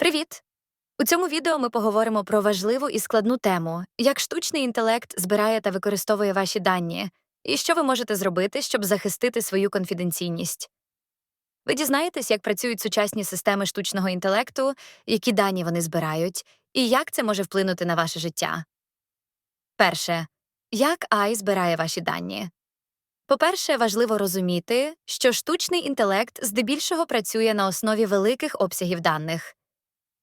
Привіт! У цьому відео ми поговоримо про важливу і складну тему, як штучний інтелект збирає та використовує ваші дані, і що ви можете зробити, щоб захистити свою конфіденційність. Ви дізнаєтесь, як працюють сучасні системи штучного інтелекту, які дані вони збирають, і як це може вплинути на ваше життя. Перше. Як AI збирає ваші дані? По-перше, важливо розуміти, що штучний інтелект здебільшого працює на основі великих обсягів даних.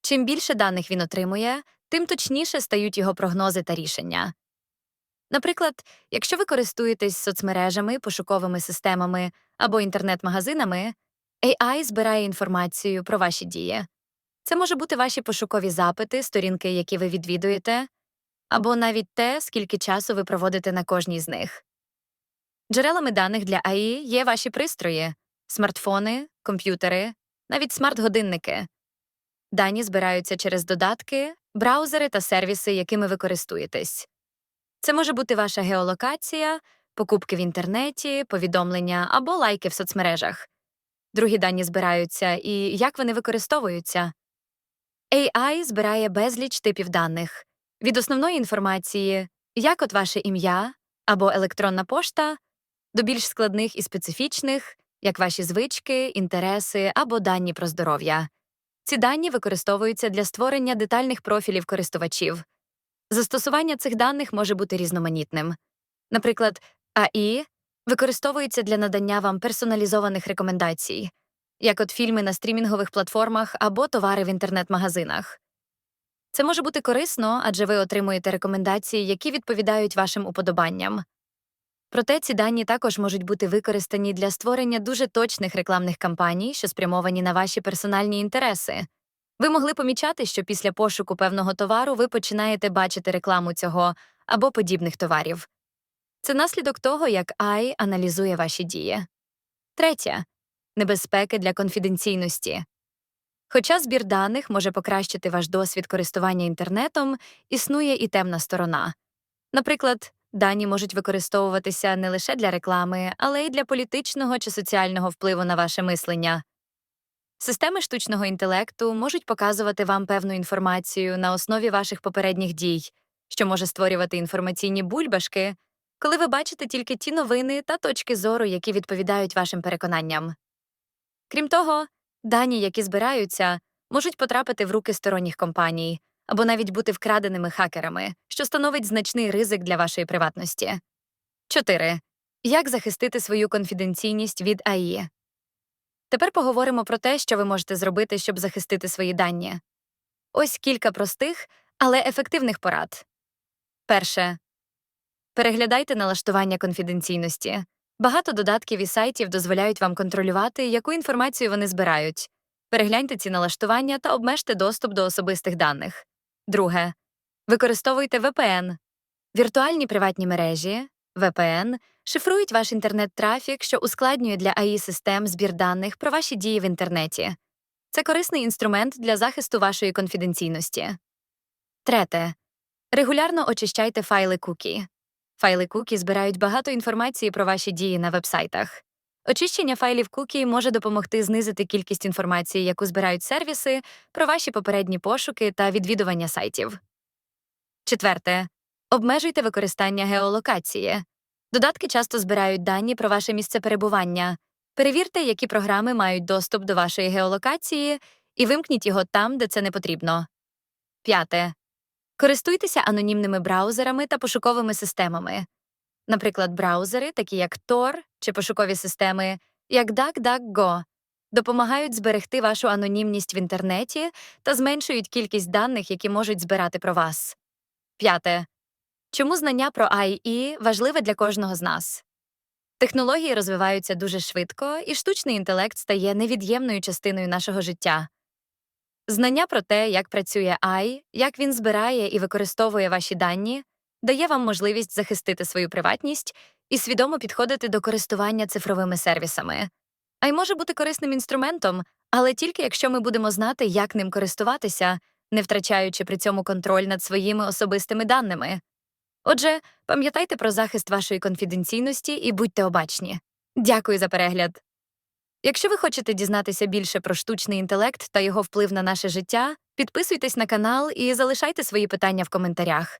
Чим більше даних він отримує, тим точніше стають його прогнози та рішення. Наприклад, якщо ви користуєтесь соцмережами, пошуковими системами або інтернет-магазинами, AI збирає інформацію про ваші дії. Це може бути ваші пошукові запити, сторінки, які ви відвідуєте, або навіть те, скільки часу ви проводите на кожній з них. Джерелами даних для AI є ваші пристрої, смартфони, комп'ютери, навіть смарт-годинники. Дані збираються через додатки, браузери та сервіси, якими ви користуєтесь. Це може бути ваша геолокація, покупки в інтернеті, повідомлення або лайки в соцмережах. Другі дані збираються і як вони використовуються. AI збирає безліч типів даних від основної інформації, як от ваше ім'я або електронна пошта, до більш складних і специфічних, як ваші звички, інтереси або дані про здоров'я. Ці дані використовуються для створення детальних профілів користувачів. Застосування цих даних може бути різноманітним. Наприклад, АІ використовується для надання вам персоналізованих рекомендацій, як от фільми на стрімінгових платформах або товари в інтернет-магазинах. Це може бути корисно, адже ви отримуєте рекомендації, які відповідають вашим уподобанням. Проте ці дані також можуть бути використані для створення дуже точних рекламних кампаній, що спрямовані на ваші персональні інтереси. Ви могли помічати, що після пошуку певного товару ви починаєте бачити рекламу цього або подібних товарів. Це наслідок того, як AI аналізує ваші дії. Третє небезпеки для конфіденційності. Хоча збір даних може покращити ваш досвід користування інтернетом, існує і темна сторона. Наприклад, Дані можуть використовуватися не лише для реклами, але й для політичного чи соціального впливу на ваше мислення. Системи штучного інтелекту можуть показувати вам певну інформацію на основі ваших попередніх дій, що може створювати інформаційні бульбашки, коли ви бачите тільки ті новини та точки зору, які відповідають вашим переконанням. Крім того, дані, які збираються, можуть потрапити в руки сторонніх компаній, або навіть бути вкраденими хакерами, що становить значний ризик для вашої приватності. 4. Як захистити свою конфіденційність від АІ? Тепер поговоримо про те, що ви можете зробити, щоб захистити свої дані. Ось кілька простих, але ефективних порад. Перше. Переглядайте налаштування конфіденційності. Багато додатків і сайтів дозволяють вам контролювати, яку інформацію вони збирають. Перегляньте ці налаштування та обмежте доступ до особистих даних. Друге. Використовуйте VPN. Віртуальні приватні мережі VPN шифрують ваш інтернет-трафік, що ускладнює для AI систем збір даних про ваші дії в інтернеті. Це корисний інструмент для захисту вашої конфіденційності. Третє. Регулярно очищайте файли кукі. Файли кукі збирають багато інформації про ваші дії на вебсайтах. Очищення файлів кукі може допомогти знизити кількість інформації, яку збирають сервіси, про ваші попередні пошуки та відвідування сайтів. Четверте. Обмежуйте використання геолокації. Додатки часто збирають дані про ваше місце перебування. Перевірте, які програми мають доступ до вашої геолокації, і вимкніть його там, де це не потрібно. П'яте. Користуйтеся анонімними браузерами та пошуковими системами. Наприклад, браузери, такі як Tor чи пошукові системи, як DuckDuckGo, допомагають зберегти вашу анонімність в інтернеті та зменшують кількість даних, які можуть збирати про вас. П'яте. Чому знання про AI важливе для кожного з нас? Технології розвиваються дуже швидко, і штучний інтелект стає невід'ємною частиною нашого життя. Знання про те, як працює AI, як він збирає і використовує ваші дані, дає вам можливість захистити свою приватність і свідомо підходити до користування цифровими сервісами. А й може бути корисним інструментом, але тільки якщо ми будемо знати, як ним користуватися, не втрачаючи при цьому контроль над своїми особистими даними. Отже, пам'ятайте про захист вашої конфіденційності і будьте обачні. Дякую за перегляд. Якщо ви хочете дізнатися більше про штучний інтелект та його вплив на наше життя, Підписуйтесь на канал і залишайте свої питання в коментарях.